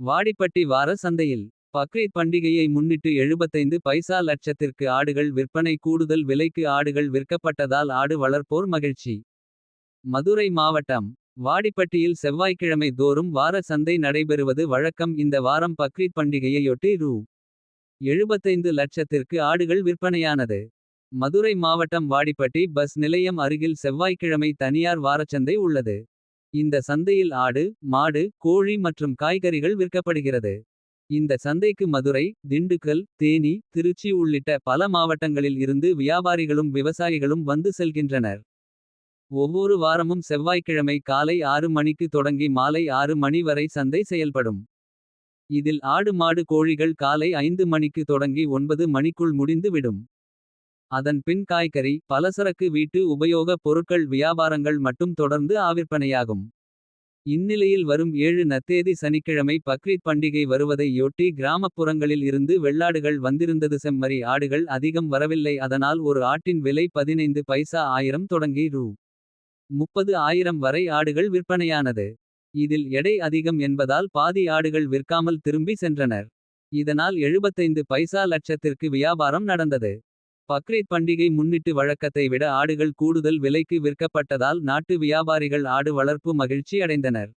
வாடிப்பட்டி வார சந்தையில். பக்ரீத் பண்டிகையை முன்னிட்டு 75 பைசா லட்சத்திற்கு ஆடுகள் விற்பனை கூடுதல் விலைக்கு ஆடுகள் விற்கப்பட்டதால் ஆடு வளர்ப்போர் மகிழ்ச்சி. மதுரை மாவட்டம் வாடிப்பட்டியில் செவ்வாய்க்கிழமை தோறும் வார சந்தை நடைபெறுவது வழக்கம் இந்த வாரம் பக்ரீத் பண்டிகையையொட்டி ரூ. 75 லட்சத்திற்கு ஆடுகள் விற்பனையானது. மதுரை மாவட்டம் வாடிப்பட்டி பஸ் நிலையம் அருகில் செவ்வாய்க்கிழமை தனியார் வாரச்சந்தை உள்ளது. இந்த சந்தையில் ஆடு மாடு கோழி மற்றும் காய்கறிகள் விற்கப்படுகிறது. இந்த சந்தைக்கு மதுரை திண்டுக்கல் தேனி திருச்சி உள்ளிட்ட பல மாவட்டங்களில் இருந்து வியாபாரிகளும் விவசாயிகளும் வந்து செல்கின்றனர். ஒவ்வொரு வாரமும் செவ்வாய்க்கிழமை காலை ஆறு மணிக்கு தொடங்கி மாலை ஆறு மணி வரை சந்தை செயல்படும். இதில் ஆடு மாடு கோழிகள் காலை ஐந்து மணிக்கு தொடங்கி ஒன்பது மணிக்குள் முடிந்து விடும். அதன் பின் காய்கறி பலசரக்கு வீட்டு உபயோகப் பொருட்கள் வியாபாரங்கள் மட்டும் தொடர்ந்து ஆவிற்பனையாகும். இந்நிலையில் வரும் ஏழு நத்தேதி சனிக்கிழமை பக்ரீத் பண்டிகை வருவதையொட்டி கிராமப்புறங்களில் இருந்து வெள்ளாடுகள் வந்திருந்தது செம்மறி ஆடுகள் அதிகம் வரவில்லை அதனால் ஒரு ஆட்டின் விலை 15 பைசா ஆயிரம் தொடங்கி ரூ. 30 ஆயிரம் வரை ஆடுகள் விற்பனையானது. இதில் எடை அதிகம் என்பதால் பாதி ஆடுகள் விற்காமல் திரும்பி சென்றனர். இதனால் 75 பைசா லட்சத்திற்கு வியாபாரம் நடந்தது. பக்ரீத் பண்டிகை முன்னிட்டு வழக்கத்தை விட ஆடுகள் கூடுதல் விலைக்கு விற்கப்பட்டதால் நாட்டு வியாபாரிகள் ஆடு வளர்ப்பு மகிழ்ச்சி அடைந்தனர்.